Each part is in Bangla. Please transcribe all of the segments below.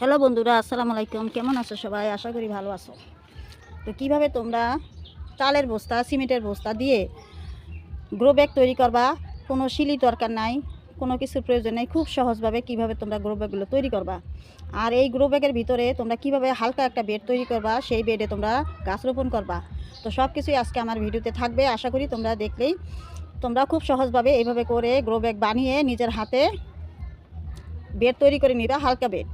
হ্যালো বন্ধুরা, আসসালামু আলাইকুম। কেমন আছো সবাই? আশা করি ভালো আছো। তো কীভাবে তোমরা চালের বস্তা, সিমেন্টের বস্তা দিয়ে গ্রো ব্যাগ তৈরি করবা? কোনো শিলি দরকার নাই, কোনো কিছুর প্রয়োজন নেই। খুব সহজভাবে কীভাবে তোমরা গ্রো ব্যাগগুলো তৈরি করবা? আর এই গ্রো ব্যাগের ভিতরে তোমরা কীভাবে হালকা একটা বেড তৈরি করবা? সেই বেডে তোমরা গাছ রোপণ করবা। তো সব কিছুই আজকে আমার ভিডিওতে থাকবে। আশা করি তোমরা দেখলেই তোমরা খুব সহজভাবে এইভাবে করে গ্রো ব্যাগ বানিয়ে নিজের হাতে বেড তৈরি করে নিবা, হালকা বেড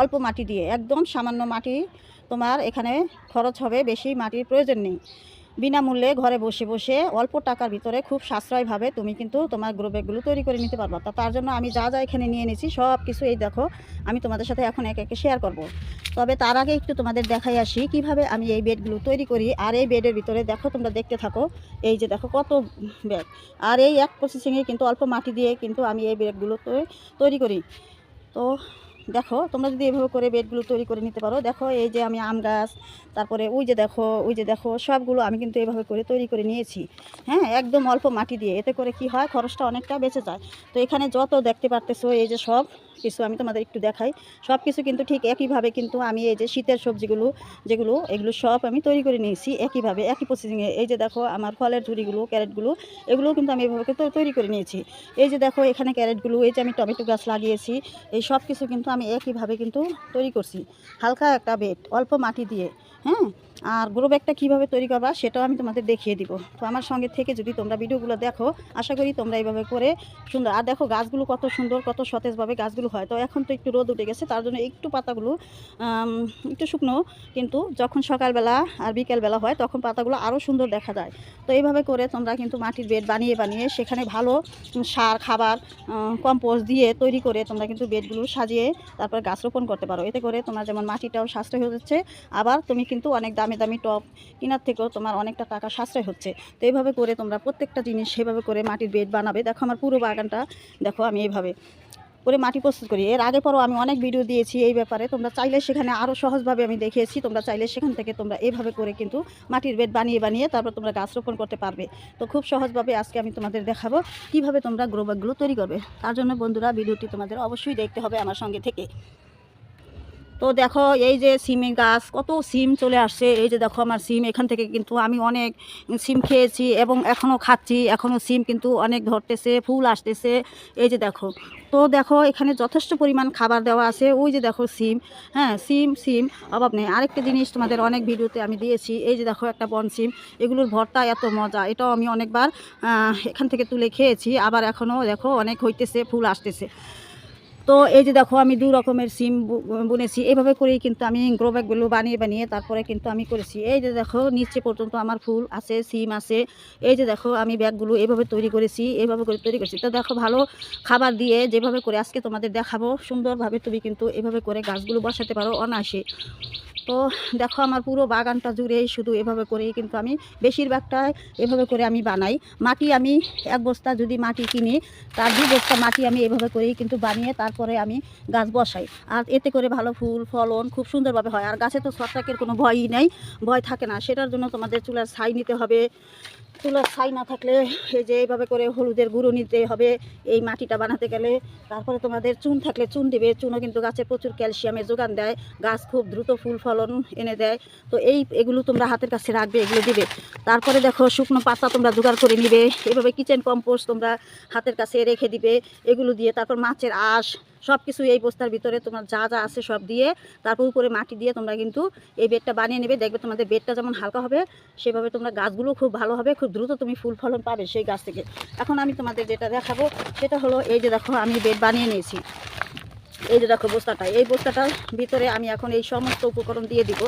অল্প মাটি দিয়ে, একদম সামান্য মাটি তোমার এখানে খরচ হবে, বেশি মাটির প্রয়োজন নেই। বিনামূল্যে ঘরে বসে বসে অল্প টাকার ভিতরে খুব সাশ্রয়ভাবে তুমি কিন্তু তোমার গ্রো ব্যাগগুলো তৈরি করে নিতে পারবা। তা তার জন্য আমি যা যা এখানে নিয়ে নিয়েছি সব কিছু এই দেখো, আমি তোমাদের সাথে এখন এক একে শেয়ার করব। তবে তার আগে একটু তোমাদের দেখাই আসি, কীভাবে আমি এই বেডগুলো তৈরি করি। আর এই বেডের ভিতরে দেখো, তোমরা দেখতে থাকো, এই যে দেখো কত ব্যাগ আর এই এক প্রসেসিংয়ে কিন্তু অল্প মাটি দিয়ে কিন্তু আমি এই বেডগুলো তৈরি করি। তো দেখো, তোমরা যদি এভাবে করে বেডগুলো তৈরি করে নিতে পারো। দেখো, এই যে আমি আম গাছ, তারপরে ওই যে দেখো, ওই যে দেখো, সবগুলো আমি কিন্তু এভাবে করে তৈরি করে নিয়েছি। হ্যাঁ একদম অল্প মাটি দিয়ে। এতে করে কি হয়, খরচটা অনেকটা বেঁচে যায়। তো এখানে যত দেখতে পারতেছো, এই যে সব কিছু আমি তোমাদের একটু দেখাই। সব কিছু কিন্তু ঠিক একইভাবে কিন্তু আমি এই যে শীতের সবজিগুলো, যেগুলো, এগুলো সব আমি তৈরি করে নিয়েছি একইভাবে, একই প্রসেসিংয়ে এই যে দেখো, আমার ফলের ঝুড়িগুলো, ক্যারেটগুলো, এগুলোও কিন্তু আমি এভাবে তৈরি করে নিয়েছি। এই যে দেখো, এখানে ক্যারেটগুলো, এই যে আমি টমেটো গাছ লাগিয়েছি। এই সব কিছু কিন্তু আমি একইভাবে কিন্তু তৈরি করছি। হালকা একটা বেড অল্প মাটি দিয়ে। হ্যাঁ আর গ্রো ব্যাগটা কীভাবে তৈরি করবা সেটাও আমি তোমাদের দেখিয়ে দিব। তো আমার সঙ্গে থেকে যদি তোমরা ভিডিওগুলো দেখো, আশা করি তোমরা এইভাবে করে সুন্দর, আর দেখো গাছগুলো কত সুন্দর, কত সতেজভাবে গাছগুলো হয়। তো এখন তো একটু রোদ উঠে গেছে, তার জন্য একটু পাতাগুলো একটু শুকনো, কিন্তু যখন সকালবেলা আর বিকেলবেলা হয়, তখন পাতাগুলো আরও সুন্দর দেখা যায়। তো এইভাবে করে তোমরা কিন্তু মাটির বেড বানিয়ে বানিয়ে সেখানে ভালো সার, খাবার কম্পোস্ট দিয়ে তৈরি করে তোমরা কিন্তু বেডগুলো সাজিয়ে তারপর গাছ রোপণ করতে পারো। এতে করে তোমার যেমন মাটিটাও সাশ্রয় হয়ে যাচ্ছে, আবার তুমি কিন্তু অনেক দামি দামি টপ কেনার থেকেও তোমার অনেকটা টাকা সাশ্রয় হচ্ছে। তো এইভাবে করে তোমরা প্রত্যেকটা জিনিস সেভাবে করে মাটির বেড বানাবে। দেখো আমার পুরো বাগানটা, দেখো আমি এইভাবে করে মাটি প্রস্তুত করি। এর আগে পরও আমি অনেক ভিডিও দিয়েছি এই ব্যাপারে। তোমরা চাইলে সেখানে আরও সহজভাবে আমি দেখিয়েছি। তোমরা চাইলে সেখান থেকে তোমরা এইভাবে করে কিন্তু মাটির বেড বানিয়ে বানিয়ে তারপর তোমরা গাছ রোপণ করতে পারবে। তো খুব সহজভাবে আজকে আমি তোমাদের দেখাবো কীভাবে তোমরা গ্রো ব্যাগগুলো তৈরি করবে। তার জন্য বন্ধুরা ভিডিওটি তোমাদের অবশ্যই দেখতে হবে আমার সঙ্গে থেকে। তো দেখো এই যে সিমে গাছ, কত সিম চলে আসছে। এই যে দেখো আমার সিম, এখান থেকে কিন্তু আমি অনেক সিম খেয়েছি এবং এখনও খাচ্ছি। এখনও সিম কিন্তু অনেক ধরতেছে, ফুল আসতেছে। এই যে দেখো, তো দেখো এখানে যথেষ্ট পরিমাণ খাবার দেওয়া আছে। ওই যে দেখো সিম হ্যাঁ সিম সিম, অভাব নেই। আরেকটা জিনিস তোমাদের অনেক ভিডিওতে আমি দিয়েছি। এই যে দেখো একটা বন সিম, এগুলোর ভর্তা এত মজা, এটাও আমি অনেকবার এখান থেকে তুলে খেয়েছি। আবার এখনও দেখো অনেক হইতেছে, ফুল আসতেছে। তো এই যে দেখো, আমি দু রকমের সিম বুনেছি। এইভাবে করেই কিন্তু আমি গ্রো ব্যাগগুলো বানিয়ে বানিয়ে তারপরে কিন্তু আমি করেছি। এই যে দেখো, নিচে পর্যন্ত আমার ফুল আছে, সিম আছে। এই যে দেখো, আমি ব্যাগগুলো এভাবে তৈরি করেছি, এভাবে করে তৈরি করেছি। তো দেখো, ভালো খাবার দিয়ে যেভাবে করে আজকে তোমাদের দেখাবো, সুন্দরভাবে তুমি কিন্তু এভাবে করে গাছগুলো বসাতে পারো অনায়াসে। তো দেখো আমার পুরো বাগানটা জুড়েই শুধু এভাবে করেই কিন্তু আমি বেশিরভাগটা এভাবে করে আমি বানাই। মাটি আমি এক বস্তা যদি মাটি কিনি, তার দু বস্তা মাটি আমি এভাবে করেই কিন্তু বানিয়ে তারপরে আমি গাছ বসাই। আর এতে করে ভালো ফুল, ফলন খুব সুন্দরভাবে হয়। আর গাছে তো ছত্রাকের কোনো ভয়ই নেই, ভয় থাকে না। সেটার জন্য তোমাদের চুলার ছাই নিতে হবে। চুলার ছাই না থাকলে এই যে এইভাবে করে হলুদের গুঁড়ো নিতে হবে, এই মাটিটা বানাতে গেলে। তারপরে তোমাদের চুন থাকলে চুন দিবে। চুনও কিন্তু গাছে প্রচুর ক্যালসিয়ামের যোগান দেয়। গাছ খুব দ্রুত ফুল ফলন এনে দেয়। তো এই এগুলো তোমরা হাতের কাছে রাখবে, এগুলো দিবে। তারপরে দেখো, শুকনো পাতা তোমরা জোগাড় করে নিবে। এভাবে কিচেন কম্পোস্ট তোমরা হাতের কাছে রেখে দিবে। এগুলো দিয়ে তারপর মাছের আঁশ সব কিছু এই বস্তার ভিতরে তোমার যা যা আছে সব দিয়ে তারপর উপরে মাটি দিয়ে তোমরা কিন্তু এই বেডটা বানিয়ে নেবে। দেখবে তোমাদের বেডটা যেমন হালকা হবে, সেভাবে তোমরা গাছগুলো খুব ভালো হবে, খুব দ্রুত তুমি ফুল ফলন পাবে সেই গাছ থেকে। এখন আমি তোমাদের যেটা দেখাবো, সেটা হলো এই যে দেখো আমি বেড বানিয়ে নিয়েছি। এই যে দেখো বস্তাটা, এই বস্তাটার ভিতরে আমি এখন এই সমস্ত উপকরণ দিয়ে দিব।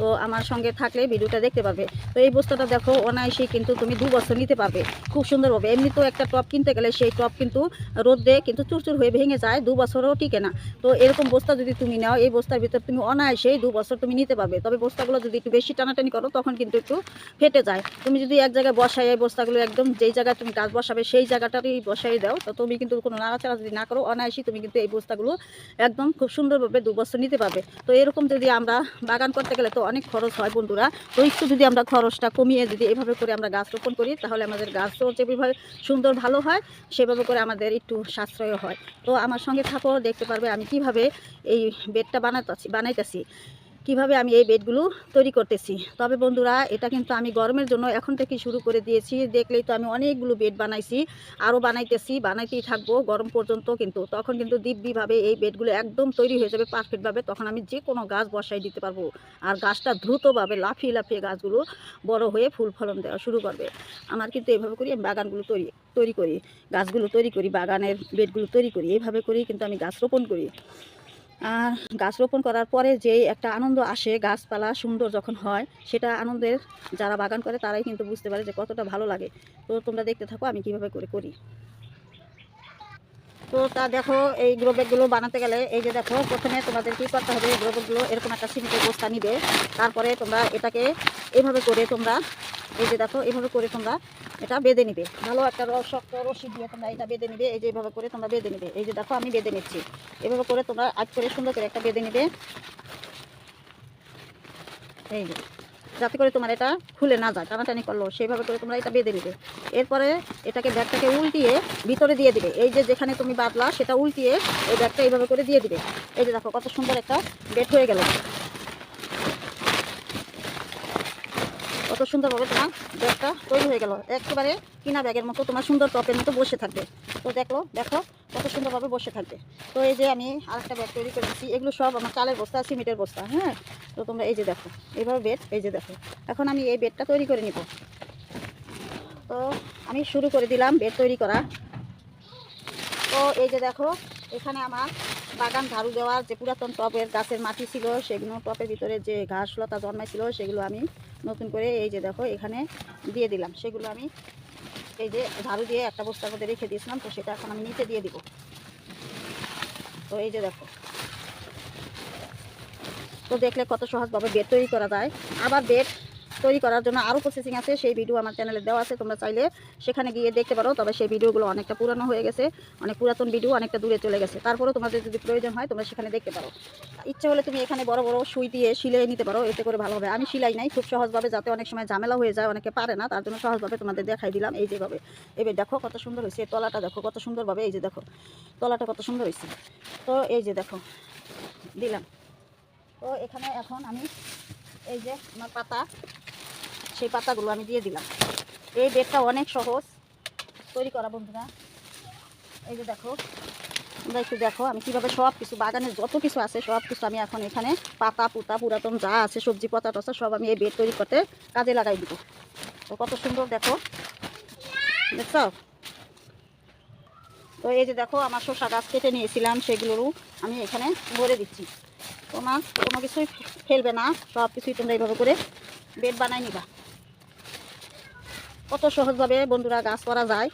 তো আমার সঙ্গে থাকলে ভিডিওটা দেখতে পাবে তো এই বস্তাটা দেখো অনায়াসেই কিন্তু তুমি দু বছর নিতে পারবে। খুব সুন্দরভাবে এমনি তো একটা টপ কিনতে গেলে সেই টপ কিন্তু রোদে কিন্তু চুরচুর হয়ে ভেঙে যায়, দু বছরও টিকে না। তো এরকম বস্তা যদি তুমি নাও, এই বস্তার ভিতর তুমি অনায়াসেই দু বছর তুমি নিতে পারবে। তবে বস্তাগুলো যদি একটু বেশি টানাটানি করো, তখন কিন্তু একটু ফেটে যায়। তুমি যদি এক জায়গায় বসাই এই বস্তাগুলো একদম যেই জায়গায় তুমি গাছ বসাবে, সেই জায়গাটারই বসাই দাও। তো তুমি কিন্তু কোনো নাড়াচাড়া যদি না করো, অনায়াসই তুমি কিন্তু এই বস্তাগুলো একদম খুব সুন্দরভাবে দু বছর নিতে পারবে। তো এরকম যদি আমরা বাগান করতে গেলে তো অনেক খরচ হয় বন্ধুরা। তো একটু যদি আমরা খরচটা কমিয়ে যদি এভাবে করে আমরা গাছ রোপণ করি, তাহলে আমাদের গাছও যেভাবে সুন্দর ভালো হয়, সেভাবে করে আমাদের একটু সাশ্রয় হয়। তো আমার সঙ্গে থাকো, দেখতে পারবে আমি কীভাবে এই বেডটা বানাতেছি, বানাইতেছি। কীভাবে আমি এই বেডগুলো তৈরি করতেছি। তবে বন্ধুরা, এটা কিন্তু আমি গরমের জন্য এখন থেকে শুরু করে দিয়েছি। দেখলেই তো আমি অনেকগুলো বেড বানাইছি, আরও বানাইতেছি, বানাইতেই থাকব, গরম পর্যন্ত কিন্তু। তখন কিন্তু দিব্যিভাবে এই বেডগুলো একদম তৈরি হয়ে যাবে পারফেক্টভাবে তখন আমি যে কোনো গাছ বসাই দিতে পারব। আর গাছটা দ্রুতভাবে লাফিয়ে লাফিয়ে গাছগুলো বড় হয়ে ফুল ফলন দেওয়া শুরু করবে। আমার কিন্তু এইভাবে করি, আমি বাগানগুলো তৈরি তৈরি করি। গাছগুলো তৈরি করি, বাগানের বেডগুলো তৈরি করি। এইভাবে করি কিন্তু আমি গাছ রোপণ করি। আর গাছ রোপণ করার পরে যে একটা আনন্দ আসে, গাছপালা সুন্দর যখন হয়, সেটা আনন্দের যারা বাগান করে তারাই কিন্তু বুঝতে পারে যে কতটা ভালো লাগে। তো তোমরা দেখতে থাকো আমি কীভাবে করে করি। তো তা দেখো, এই গ্রো ব্যাগগুলো বানাতে গেলে এই যে দেখো, প্রথমে তোমাদের কী করতে হবে, এই গ্রো ব্যাগগুলো এরকম একটা সিমেন্টের বস্তা নিবে। তারপরে তোমরা এটাকে এভাবে করে তোমরা এই যে দেখো এইভাবে করে তোমরা এটা বেঁধে নিবে। ভালো একটা রস, শক্ত রশি দিয়ে তোমরা এটা বেঁধে নিবে। এই যে এভাবে করে তোমরা বেঁধে নিবে। এই যে দেখো, আমি বেঁধে নিচ্ছি। এভাবে করে তোমরা আজ করে সুন্দর করে একটা বেঁধে নিবে। এই যে, যাতে করে তোমার এটা খুলে না যায়, টানাটানি করল সেইভাবে করে তোমরা এটা বেঁধে নিবে। এরপরে এটাকে ব্যাগটাকে উল্টিয়ে ভিতরে দিয়ে দিবে। এই যে যেখানে তুমি বাঁধলা, সেটা উল্টিয়ে এই ব্যাগটা এইভাবে করে দিয়ে দিবে। এই যে দেখো, কত সুন্দর একটা বেড হয়ে গেল। কত সুন্দরভাবে তোমার ব্যাগটা তৈরি হয়ে গেল। একেবারে কিনা ব্যাগের মতো, তোমার সুন্দর টপের মতো বসে থাকবে। তো দেখো দেখো কত সুন্দরভাবে বসে থাকবে। তো এই যে আমি আরেকটা ব্যাগ তৈরি করে দিচ্ছি এগুলো সব আমার চালের বস্তা, সিমেন্টের বস্তা হ্যাঁ? তো তোমরা এই যে দেখো এইভাবে বেড এই যে দেখো। এখন আমি এই বেডটা তৈরি করে নিব। তো আমি শুরু করে দিলাম বেড তৈরি করা। তো এই যে দেখো এখানে আমার বাগান ঝাড়ু দেওয়ার যে পুরাতন টবের গাছের মাটি ছিল, সেগুলো টপের ভিতরে যে ঘাস লতা জন্মাইছিল, সেগুলো আমি নতুন করে এই যে দেখো এখানে দিয়ে দিলাম। সেগুলো আমি এই যে ঝাড়ু দিয়ে একটা বস্তার মধ্যে রেখে দিয়েছিলাম, তো সেটা এখন আমি নিচে দিয়ে দিব। তো এই যে দেখো। তো দেখলে কত সহজভাবে বেড তৈরি করা যায়। আবার বেড তৈরি করার জন্য আরও প্রসেসিং আছে। সেই ভিডিও আমার চ্যানেলে দেওয়া আছে, তোমরা চাইলে সেখানে গিয়ে দেখতে পারো। তবে সেই ভিডিওগুলো অনেকটা পুরানো হয়ে গেছে, অনেক পুরাতন ভিডিও অনেকটা দূরে চলে গেছে। তারপরেও তোমাদের যদি প্রয়োজন হয়, তোমরা সেখানে দেখতে পারো। ইচ্ছে হলে তুমি এখানে বড় বড় সুই দিয়ে সিলাই নিতে পারো, এতে করে ভালো হবে। আমি সিলাই নাই, খুব সহজভাবে, যাতে অনেক সময় ঝামেলা হয়ে যায়, অনেকে পারে না, তার জন্য সহজভাবে তোমাদের দেখাই দিলাম। এই যেভাবে এবার দেখো কত সুন্দর হয়েছে। তলাটা দেখো কত সুন্দরভাবে এই যে দেখো, তলাটা কত সুন্দর হয়েছে। তো এই যে দেখো, দিলাম। তো এখানে এখন আমি এই যে আমার পাতা সেই পাতাগুলো আমি দিয়ে দিলাম। এই বেডটা অনেক সহজ। তৈরি করা বন্ধুরা। এই যে দেখো, তোমরা একটু দেখো, আমি কীভাবে সব কিছু বাগানের যত কিছু আছে সব কিছু আমি এখন এখানে পাতা, পুতা, পুরাতন যা আছে, সবজি, পাতা, টসা, সব আমি এই বেড তৈরি করতে কাজে লাগাই দিব। তো কত সুন্দর দেখো। দেখছ? তো এই যে দেখো, আমার শসা গাছ কেটে নিয়েছিলাম, সেগুলোরও আমি এখানে ভরে দিচ্ছি। তোমার কোনো কিছুই ফেলবে না সব কিছুই তোমরা এইভাবে করে বেড বানাই নিবা। কত সহজভাবে বন্ধুরা, গাছ করা যায়।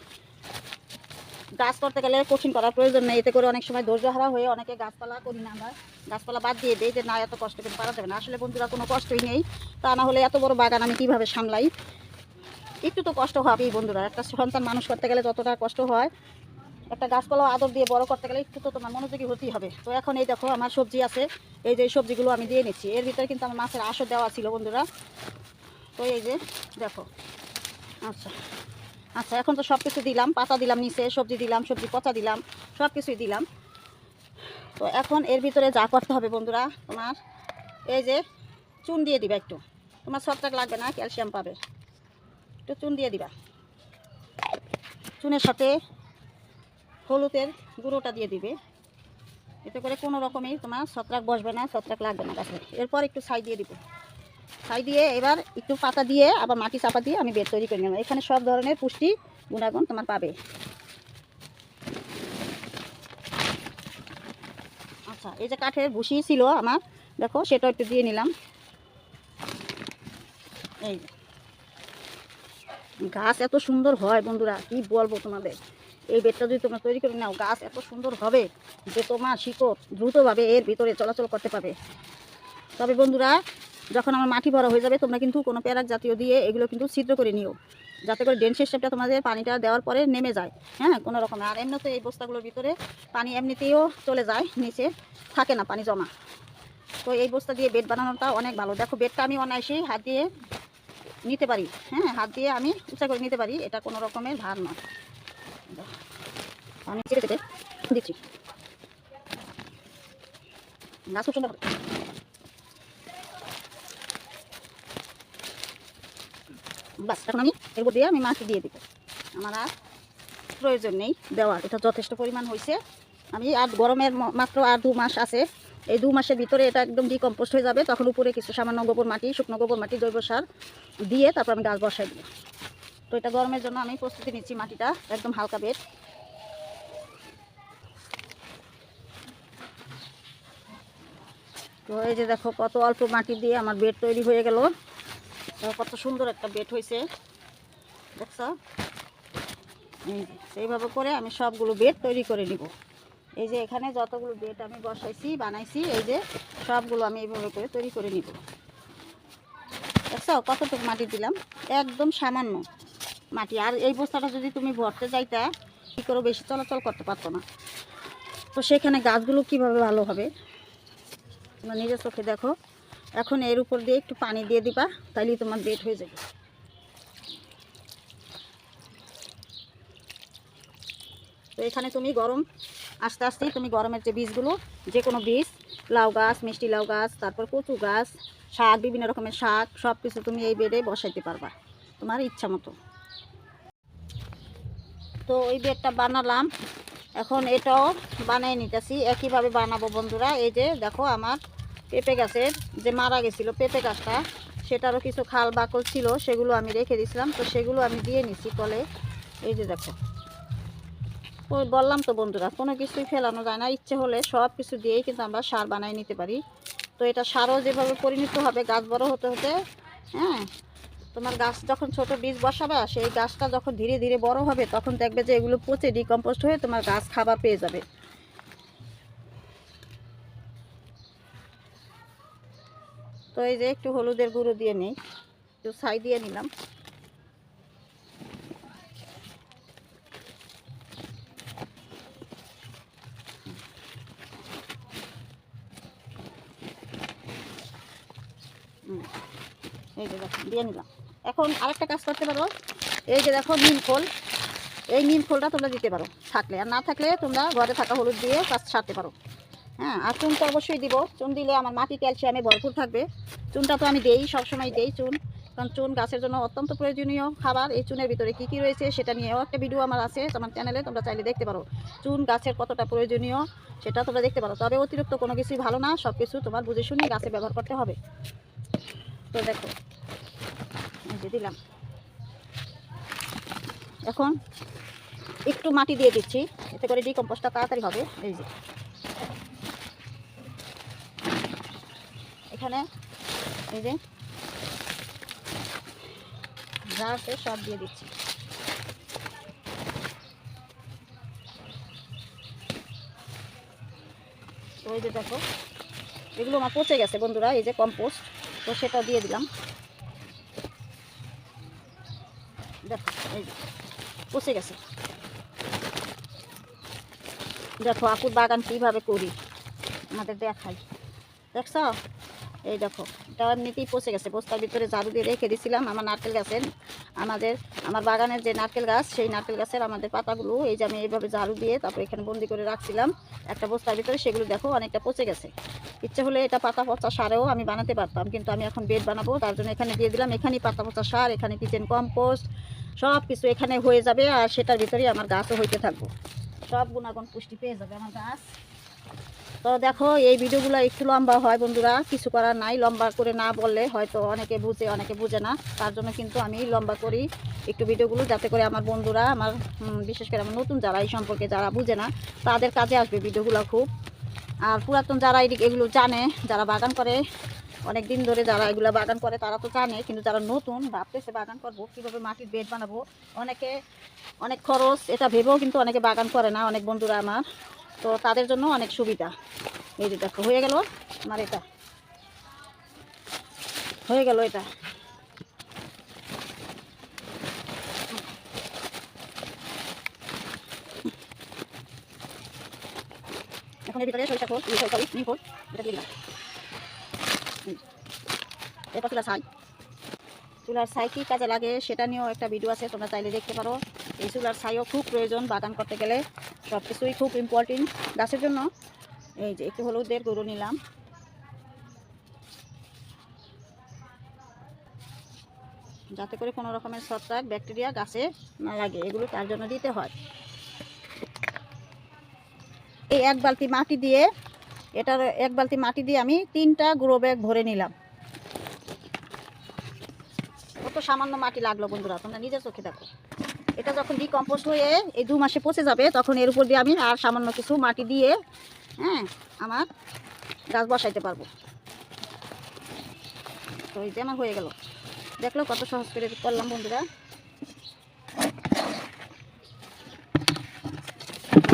গাছ করতে গেলে কঠিন করার প্রয়োজন নেই, এতে করে অনেক সময় ধৈর্য হারা হয়ে অনেকে গাছপালা করি না আমরা। গাছপালা বাদ দিয়ে দিই যে, না, এত কষ্ট করে পারা যাবে না। আসলে বন্ধুরা, কোনো কষ্টই নেই। তা না হলে এত বড় বাগান আমি কীভাবে সামলাই? একটু তো কষ্ট হবেই বন্ধুরা। একটা সন্তান মানুষ করতে গেলে যতটা কষ্ট হয়, একটা গাছপালা আদর দিয়ে বড় করতে গেলে একটু তো তোমার মনোযোগী হতেই হবে। তো এখন এই দেখো, আমার সবজি আছে। এই যে সবজিগুলো আমি দিয়ে নিচ্ছি। এর ভিতরে কিন্তু আমার মাছের আশো দেওয়া ছিল বন্ধুরা। তো এই যে, দেখো। আচ্ছা। আচ্ছা এখন তো সব কিছু দিলাম, পাতা দিলাম নিচে, সবজি দিলাম, সবজি পচা দিলাম সব কিছুই দিলাম। তো এখন এর ভিতরে যা করতে হবে বন্ধুরা, তোমার এই যে চুন দিয়ে দিবা একটু। তোমার ছত্রাক লাগবে না, ক্যালসিয়াম পাবে। একটু চুন দিয়ে দিবা। চুনের সাথে হলুদের গুঁড়োটা দিয়ে দিবে। এতে করে কোনো রকমের তোমার ছত্রাক বসবে না, ছত্রাক লাগবে না গাছে। এরপর একটু ছাই দিয়ে দিব। ছাই দিয়ে এবার একটু পাতা দিয়ে, আবার মাটি চাপা দিয়ে আমি বেড তৈরি করে নেব। এখানে সব ধরনের পুষ্টি গুণাগুণ তোমার পাবে। আচ্ছা এই যে কাঠের ভুসি ছিল আমার, দেখো, সেটা একটু দিয়ে নিলাম। এই গাছ এত সুন্দর হয় বন্ধুরা, কি বলব তোমাদের? এই বেডটা যদি তোমরা তৈরি করে নাও, গাছ এত সুন্দর হবে যে তোমার শিকড় দ্রুতভাবে এর ভিতরে চলাচল করতে পারবে। তবে বন্ধুরা যখন আমার মাটি বড় হয়ে যাবে, তোমরা কিন্তু কোনো প্যারাক জাতীয় দিয়ে এগুলো কিন্তু ছিদ্র করে নিও। যাতে করে ড্রেন সিস্টেমটা তোমাদের পানিটা দেওয়ার পরে নেমে যায়। হ্যাঁ কোনো রকমে। আর এমনিতে এই বস্তাগুলোর ভিতরে পানি এমনিতেও চলে যায়, নিচে থাকে না, পানি জমা। তো এই বস্তা দিয়ে বেড বানানোটা অনেক ভালো। দেখো, বেডটা আমি অনায়াসেই হাত দিয়ে নিতে পারি। হ্যাঁ হাত দিয়ে আমি উঁচা করে নিতে পারি। এটা কোনো রকমের ভার নয়। আমি চেটে চেটে দিচ্ছি। খুব সুন্দর বাস এখন আমি এর দিয়ে আমি মাটি দিয়ে দিব। আমার আর প্রয়োজন নেই দেওয়ার, এটা যথেষ্ট পরিমাণ হয়েছে আমি আর গরমের মাত্র আর দু মাস আছে। এই দু মাসের ভিতরে এটা একদম ডিকম্পোস্ট হয়ে যাবে। তখন উপরে কিছু সামান্য গোবর মাটি, শুকনো গোবর মাটি, জৈব সার দিয়ে তারপর আমি গাছ বসাই দিব। তো এটা গরমের জন্য আমি প্রস্তুতি নিচ্ছি মাটিটা একদম হালকা বেড। তো এই যে দেখো কত অল্প মাটি দিয়ে আমার বেড তৈরি হয়ে গেল। কত সুন্দর একটা বেড হয়েছে। দেখছ? এই যে, সেইভাবে করে আমি সবগুলো বেড তৈরি করে নিব। এই যে এখানে যতগুলো বেড আমি বসাইছি, বানাইছি, এই যে সবগুলো আমি এইভাবে করে তৈরি করে নিব। দেখছ? কতটুকু মাটি দিলাম? একদম সামান্য মাটি। আর এই বস্তাটা যদি তুমি ভরতে যাইতা, কী করে, বেশি চলাচল করতে পারতো না। তো সেখানে গাছগুলো কীভাবে ভালো হবে? তোমরা নিজের চোখে দেখো। এখন এর উপর দিয়ে একটু পানি দিয়ে দিবা, তাইলেই তোমার বেড হয়ে যাবে। তো এখানে তুমি গরম, আস্তে আস্তেই তুমি গরমের যে বীজগুলো যে কোনো বীজ, লাউ গাছ, মিষ্টি লাউ গাছ, তারপর কচু গাছ, শাক, বিভিন্ন রকমের শাক সব কিছু তুমি এই বেডে বসাইতে পারবা, তোমার ইচ্ছা মতো। তো ওই বেডটা বানালাম, এখন এটাও বানিয়ে নিতেছি। একইভাবে বানাবো বন্ধুরা, এই যে দেখো আমার পেঁপে গাছের যে মারা গেছিল পেঁপে গাছটা, সেটারও কিছু খাল বাকল ছিল, সেগুলো আমি রেখে দিয়েছিলাম। তো সেগুলো আমি দিয়ে নিছি কলে। এই যে দেখো। ওই বললাম তো বন্ধুরা, কোনো কিছুই ফেলানো যায় না। ইচ্ছে হলে সব কিছু দিয়েই কিন্তু আমরা সার বানিয়ে নিতে পারি। তো এটা সারও যেভাবে পরিণত হবে, গাছ বড় হতে হতে হ্যাঁ? তোমার গাছ যখন ছোট বীজ বসাবে, সেই গাছটা যখন ধীরে ধীরে বড় হবে, তখন দেখবে যে এগুলো পচে ডিকম্পোস্ট হয়ে তোমার গাছ খাবার পেয়ে যাবে। তো এই যে একটু হলুদের গুঁড়ো দিয়ে নিই, একটু ছাই দিয়ে নিলাম। এই যে দেখো দিয়ে নিলাম। এখন আরেকটা কাজ করতে পারো, এই যে দেখো নিম খোল, এই নিম খোলটা তোমরা দিতে পারো থাকলে, আর না থাকলে তোমরা ঘরে থাকা হলুদ দিয়ে কাজ সারতে পারো। হ্যাঁ আর চুন তো অবশ্যই দিব, চুন দিলে আমার মাটি ক্যালসিয়ামে ভরপুর থাকবে। চুনটা তো আমি দেই, সবসময় দেই চুন, কারণ চুন গাছের জন্য অত্যন্ত প্রয়োজনীয় খাবার। এই চুনের ভিতরে কী কী রয়েছে সেটা নিয়েও একটা ভিডিও আমার আছে আমার চ্যানেলে তোমরা চাইলে দেখতে পারো। চুন গাছের কতটা প্রয়োজনীয় সেটা তোমরা দেখতে পারো। তবে অতিরিক্ত কোনো কিছুই ভালো না সব কিছু তোমার বুঝে শুনে গাছে ব্যবহার করতে হবে। তো দেখো দিলাম। এখন একটু মাটি দিয়ে দিচ্ছি, এতে করে ডিকম্পোস্টটা তাড়াতাড়ি হবে। এই যে। এখানে এই যে। যা আছে সব দিয়ে দিচ্ছি। এই যে দেখো, এগুলো আমার পচে গেছে বন্ধুরা, এই যে কম্পোস্ট তো সেটা দিয়ে দিলাম। দেখো, এই যে, পচে গেছে। দেখো আপুর বাগান কীভাবে করি, আমাদের দেখাই। দেখছ? এই দেখো, এটা এমনিতেই পচে গেছে। বস্তার ভিতরে ঝাড়ু দিয়ে রেখে দিয়েছিলাম আমার নারকেল গাছের। আমাদের, আমার বাগানের যে নারকেল গাছ, সেই নারকেল গাছের আমাদের পাতাগুলো, এই যে আমি এইভাবে ঝাড়ু দিয়ে তারপর এখানে বন্দি করে রাখছিলাম। একটা বস্তার ভিতরে সেগুলো দেখো, অনেকটা পচে গেছে। ইচ্ছে হলে এটা পাতা পচা সারেও আমি বানাতে পারতাম, কিন্তু আমি এখন বেড বানাবো, তার জন্য এখানে দিয়ে দিলাম এখানেই পাতা পচা সার, এখানে কিচেন কম্পোস্ট সব কিছু এখানে হয়ে যাবে, আর সেটার ভিতরেই আমার গাছও হইতে থাকব। সব গুণাগুণ পুষ্টি পেয়ে যাবে আমার গাছ। তো দেখো, এই ভিডিওগুলো একটু লম্বা হয় বন্ধুরা, কিছু করার নাই। লম্বা করে না বললে হয়তো অনেকে বুঝে অনেকে বুঝে না। তার জন্য কিন্তু আমি লম্বা করি একটু ভিডিওগুলো, যাতে করে আমার বন্ধুরা, আমার বিশেষ করে আমার নতুন যারা এই সম্পর্কে যারা বুঝে না, তাদের কাজে আসবে ভিডিওগুলো খুব। আর পুরাতন যারা এগুলো জানে, যারা বাগান করে, অনেক দিন ধরে যারা এগুলো বাগান করে, তারা তো জানে, কিন্তু যারা নতুন ভাবতেছে বাগান করব, কীভাবে মাটির বেড বানাবো, অনেকে অনেক খরচ, এটা ভেবেও কিন্তু অনেকে বাগান করে না, অনেক বন্ধুরা আমার। তো তাদের জন্য অনেক সুবিধা। এই যে দেখো, হয়ে গেল আমার এটা। হয়ে গেল এটা। এখন ভিতরে সরিষা এটা চুলার ছাই। কী কাজে লাগে সেটা নিয়েও একটা ভিডিও আছে, তোমরা চাইলে দেখতে পারো। এই চুলার ছাইও খুব প্রয়োজন বাগান করতে গেলে। সব কিছুই খুব ইম্পর্টেন্ট গাছের জন্য এই যে একটু হলুদের গুঁড়ো নিলাম। যাতে করে কোনো রকমের ছত্রাক ব্যাকটেরিয়া গাছে না লাগে, এগুলো তার জন্য দিতে হয়। এই এক বালতি মাটি দিয়ে, এটার এক বালতি মাটি দিয়ে আমি তিনটা গ্রো ব্যাগ ভরে নিলাম। কত সামান্য মাটি লাগল বন্ধুরা, তোমরা নিজের চোখে দেখো। এটা যখন ডিকম্পোস্ট হয়ে এই দু মাসে পচে যাবে, তখন এর উপর দিয়ে আমি আর সামান্য কিছু মাটি দিয়ে হ্যাঁ আমার গাছ বসাইতে পারব। তো এই যে আমার হয়ে গেল। দেখল কত সহজ করে করলাম বন্ধুরা।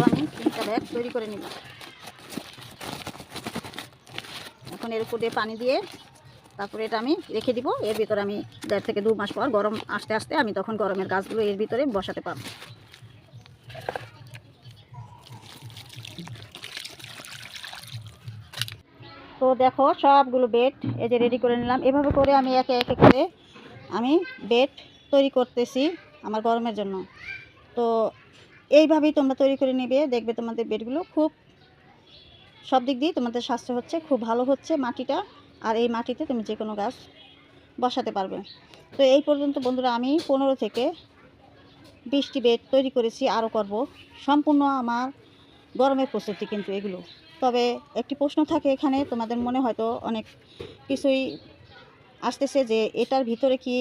আমি তিনটা ব্যাগ তৈরি করে নিলাম। এখন এর উপর দিয়ে পানি দিয়ে তারপরে এটা আমি রেখে দিব। এর ভিতরে আমি দেড় থেকে দু মাস পর গরম আস্তে আস্তে আমি তখন গরমের গাছগুলো এর ভিতরে বসাতে পারব। তো দেখো, সবগুলো বেড এই যে রেডি করে নিলাম। এভাবে করে আমি একে একে করে আমি বেড তৈরি করতেছি আমার গরমের জন্য। তো এইভাবেই তোমরা তৈরি করে নেবে, দেখবে তোমাদের বেডগুলো খুব সব দিক দিয়ে তোমাদের স্বাস্থ্য হচ্ছে, খুব ভালো হচ্ছে, মাটিটা আর এই মাটিতে তুমি যে কোনো গাছ বসাতে পারবে। তো এই পর্যন্ত বন্ধুরা আমি পনেরো থেকে বিশটি বেড তৈরি করেছি, আরও করব। সম্পূর্ণ আমার গরমের প্রস্তুতি কিন্তু এগুলো। তবে একটি প্রশ্ন থাকে এখানে, তোমাদের মনে হয়তো অনেক কিছুই আসতেছে যে এটার ভিতরে কি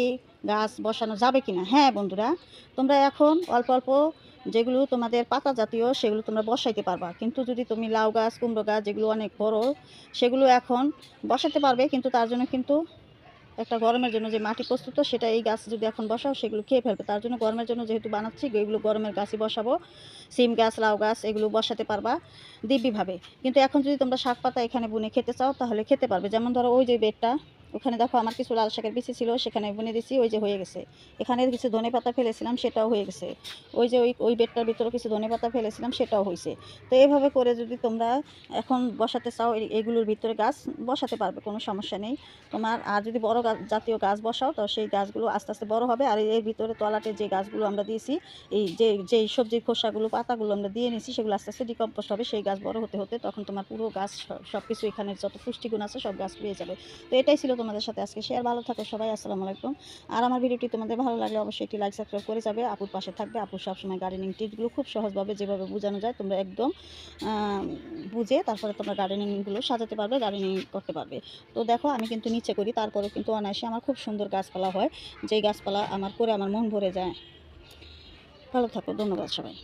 গাছ বসানো যাবে কি না হ্যাঁ বন্ধুরা, তোমরা এখন অল্প অল্প যেগুলো তোমাদের পাতা জাতীয়, সেগুলো তোমরা বসাইতে পারবা। কিন্তু যদি তুমি লাউ গাছ, কুমড়ো গাছ, যেগুলো অনেক বড়, সেগুলো এখন বসাতে পারবে, কিন্তু তার জন্য কিন্তু একটা গরমের জন্য যে মাটি প্রস্তুত সেটা এই গাছ যদি এখন বসাও, সেগুলো খেয়ে ফেলবে। তার জন্য গরমের জন্য যেহেতু বানাচ্ছি, এগুলো গরমের গাছই বসাবো। সিম গাছ, লাউ গাছ, এগুলো বসাতে পারবা দিব্যিভাবে। কিন্তু এখন যদি তোমরা শাক পাতা এখানে বুনে খেতে চাও, তাহলে খেতে পারবে। যেমন ধরো ওই যে বেডটা ওখানে দেখো আমার কিছু লাল শাকের বিচি ছিল, সেখানে বুনে দিছি, ওই যে হয়ে গেছে। এখানে কিছু ধনে পাতা ফেলেছিলাম, সেটাও হয়ে গেছে। ওই যে ওই ওই বেডটার ভিতরে কিছু ধনে পাতা ফেলেছিলাম, সেটাও হয়েছে। তো এইভাবে করে যদি তোমরা এখন বসাতে চাও এইগুলোর ভিতরে গাছ বসাতে পারবে, কোনো সমস্যা নেই। তোমার, আর যদি বড় জাতীয় গাছ বসাও, তো সেই গাছগুলো আস্তে আস্তে বড় হবে। আর এর ভিতরে তলাতে যে গাছগুলো আমরা দিয়েছি, এই যে যেই সবজির খোসাগুলো, পাতাগুলো আমরা দিয়ে নিয়েছি, সেগুলো আস্তে আস্তে ডিকম্পোস্ট হবে। সেই গাছ বড় হতে হতে তখন তোমার পুরো গাছ সব কিছু এখানে যত পুষ্টিগুণ আছে, সব গাছ পেয়ে যাবে। তো এটাই ছিল তোমাদের সাথে আজকে শেয়ার ভালো থাকো সবাই, আসসালামু আলাইকুম। আর আমার ভিডিওটি তোমাদের ভালো লাগলে অবশ্যই একটি লাইক সাবস্ক্রাইব করে যাবে। আপুর পাশে থাকবে আপুর সবসময় গার্ডেনিং টিপসগুলো খুব সহজভাবে যেভাবে বোঝানো যায় তোমরা একদম বুঝে তারপরে তোমরা গার্ডেনিংগুলো সাজাতে পারবে গার্ডেনিং করতে পারবে। তো দেখো আমি কিন্তু নিচে করি তারপরে কিন্তু অনায়াসে আমার খুব সুন্দর গাছপালা হয়। যেই গাছপালা আমার করে আমার মন ভরে যায়। ভালো থাকো, ধন্যবাদ সবাই।